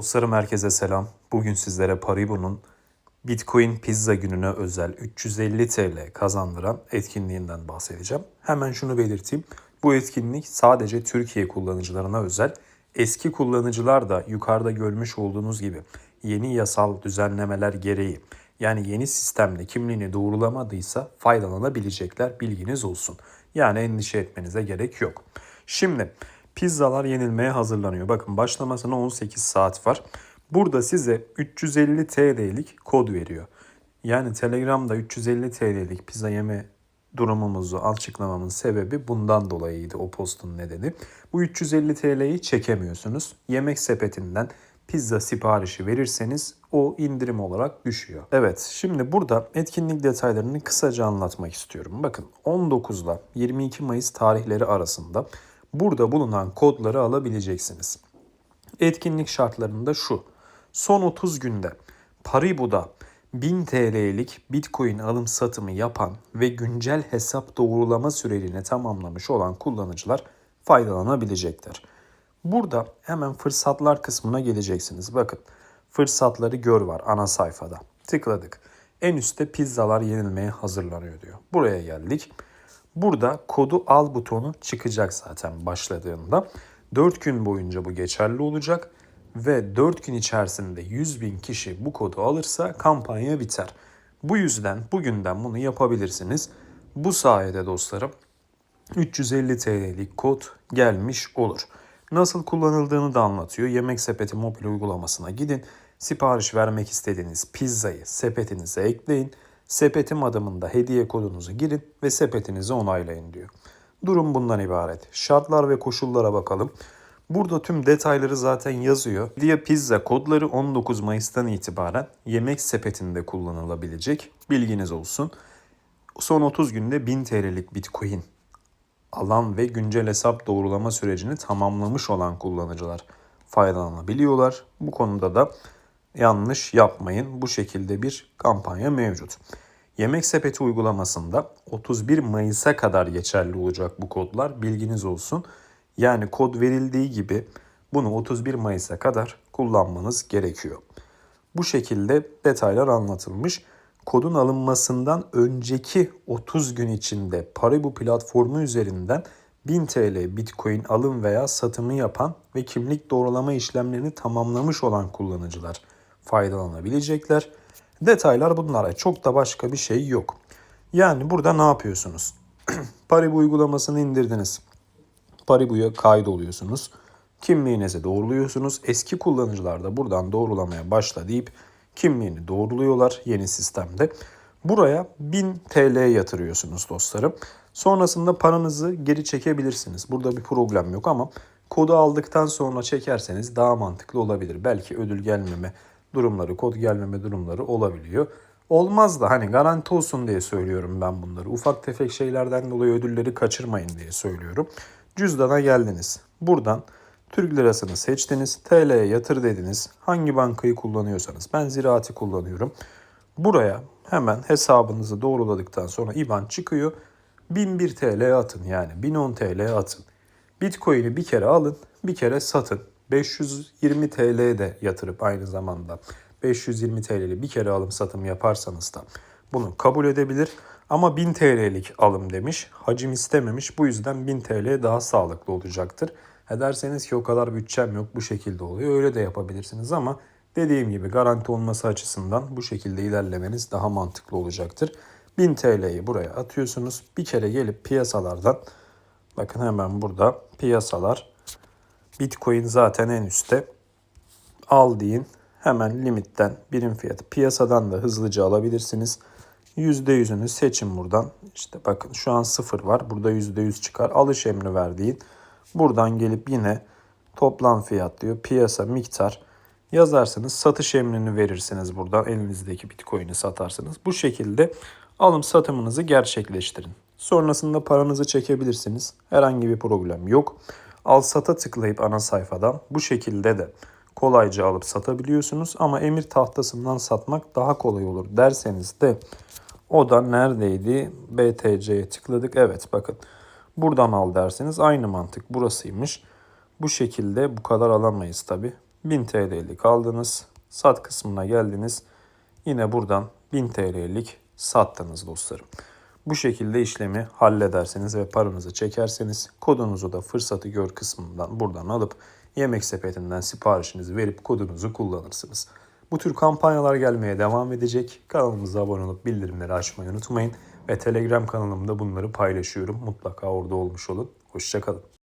Dostlarım herkese selam. Bugün sizlere Paribu'nun Bitcoin pizza gününe özel 350 TL kazandıran etkinliğinden bahsedeceğim. Hemen şunu belirteyim. Bu etkinlik sadece Türkiye kullanıcılarına özel. Eski kullanıcılar da yukarıda görmüş olduğunuz gibi yeni yasal düzenlemeler gereği yani yeni sistemle kimliğini doğrulamadıysa faydalanabilecekler bilginiz olsun. Yani endişe etmenize gerek yok. Şimdi pizzalar yenilmeye hazırlanıyor. Bakın başlamasına 18 saat var. Burada size 350 TL'lik kod veriyor. Yani Telegram'da 350 TL'lik pizza yeme durumumuzu açıklamamın sebebi bundan dolayıydı o postun nedeni. Bu 350 TL'yi çekemiyorsunuz. Yemek sepetinden pizza siparişi verirseniz o indirim olarak düşüyor. Evet şimdi burada etkinlik detaylarını kısaca anlatmak istiyorum. Bakın 19 ile 22 Mayıs tarihleri arasında burada bulunan kodları alabileceksiniz. Etkinlik şartlarında şu. Son 30 günde Paribu'da 1000 TL'lik Bitcoin alım satımı yapan ve güncel hesap doğrulama sürecini tamamlamış olan kullanıcılar faydalanabilecekler. Burada hemen fırsatlar kısmına geleceksiniz. Bakın fırsatları gör var ana sayfada. Tıkladık. En üstte pizzalar yenilmeye hazırlanıyor diyor. Buraya geldik. Burada kodu al butonu çıkacak zaten başladığında. 4 gün boyunca bu geçerli olacak ve 4 gün içerisinde 100 bin kişi bu kodu alırsa kampanya biter. Bu yüzden bugünden bunu yapabilirsiniz. Bu sayede dostlarım 350 TL'lik kod gelmiş olur. Nasıl kullanıldığını da anlatıyor. Yemek sepeti mobil uygulamasına gidin. Sipariş vermek istediğiniz pizzayı sepetinize ekleyin. Sepetim adımında hediye kodunuzu girin ve sepetinizi onaylayın diyor. Durum bundan ibaret. Şartlar ve koşullara bakalım. Burada tüm detayları zaten yazıyor. Diye pizza kodları 19 Mayıs'tan itibaren yemek sepetinde kullanılabilecek. Bilginiz olsun. Son 30 günde 1000 TL'lik Bitcoin alan ve güncel hesap doğrulama sürecini tamamlamış olan kullanıcılar faydalanabiliyorlar. Bu konuda da yanlış yapmayın. Bu şekilde bir kampanya mevcut. Yemek sepeti uygulamasında 31 Mayıs'a kadar geçerli olacak bu kodlar. Bilginiz olsun. Yani kod verildiği gibi bunu 31 Mayıs'a kadar kullanmanız gerekiyor. Bu şekilde detaylar anlatılmış. Kodun alınmasından önceki 30 gün içinde Paribu platformu üzerinden 1000 TL Bitcoin alım veya satımı yapan ve kimlik doğrulama işlemlerini tamamlamış olan kullanıcılar faydalanabilecekler. Detaylar bunlara. Çok da başka bir şey yok. Yani burada ne yapıyorsunuz? Paribu uygulamasını indirdiniz. Paribu'ya kaydoluyorsunuz. Kimliğinizi doğruluyorsunuz. Eski kullanıcılar da buradan doğrulamaya başla deyip kimliğini doğruluyorlar yeni sistemde. Buraya 1000 TL yatırıyorsunuz dostlarım. Sonrasında paranızı geri çekebilirsiniz. Burada bir problem yok ama kodu aldıktan sonra çekerseniz daha mantıklı olabilir. Belki ödül gelmeme durumları, kod gelmeme durumları olabiliyor. Olmaz da hani garanti olsun diye söylüyorum ben bunları. Ufak tefek şeylerden dolayı ödülleri kaçırmayın diye söylüyorum. Cüzdana geldiniz. Buradan Türk lirasını seçtiniz. TL'ye yatır dediniz. Hangi bankayı kullanıyorsanız. Ben Ziraat'i kullanıyorum. Buraya hemen hesabınızı doğruladıktan sonra IBAN çıkıyor. 1001 TL atın yani 1010 TL atın. Bitcoin'i bir kere alın, bir kere satın. 520 TL de yatırıp aynı zamanda 520 TL'li bir kere alım satım yaparsanız da bunu kabul edebilir. Ama 1000 TL'lik alım demiş. Hacim istememiş. Bu yüzden 1000 TL daha sağlıklı olacaktır. E derseniz ki o kadar bütçem yok bu şekilde oluyor. Öyle de yapabilirsiniz ama dediğim gibi garanti olması açısından bu şekilde ilerlemeniz daha mantıklı olacaktır. 1000 TL'yi buraya atıyorsunuz. Bir kere gelip piyasalardan bakın hemen burada piyasalar Bitcoin zaten en üstte. Al deyin. Hemen limitten birim fiyatı piyasadan da hızlıca alabilirsiniz. %100'ünü seçin buradan. İşte bakın şu an sıfır var. Burada %100 çıkar. Alış emri verdiğin. Buradan gelip yine toplam fiyat diyor. Piyasa miktar yazarsınız. Satış emrini verirsiniz buradan. Elinizdeki Bitcoin'i satarsınız. Bu şekilde alım satımınızı gerçekleştirin. Sonrasında paranızı çekebilirsiniz. Herhangi bir problem yok. Al sata tıklayıp ana sayfadan bu şekilde de kolayca alıp satabiliyorsunuz. Ama emir tahtasından satmak daha kolay olur derseniz de o da neredeydi? BTC'ye tıkladık. Evet bakın buradan al derseniz aynı mantık burasıymış. Bu şekilde bu kadar alamayız tabi. 1000 TL'lik aldınız. Sat kısmına geldiniz. Yine buradan 1000 TL'lik sattınız dostlarım. Bu şekilde işlemi hallederseniz ve paranızı çekerseniz kodunuzu da fırsatı gör kısmından buradan alıp yemek sepetinden siparişinizi verip kodunuzu kullanırsınız. Bu tür kampanyalar gelmeye devam edecek. Kanalımıza abone olup bildirimleri açmayı unutmayın. Ve Telegram kanalımda bunları paylaşıyorum. Mutlaka orada olmuş olun. Hoşçakalın.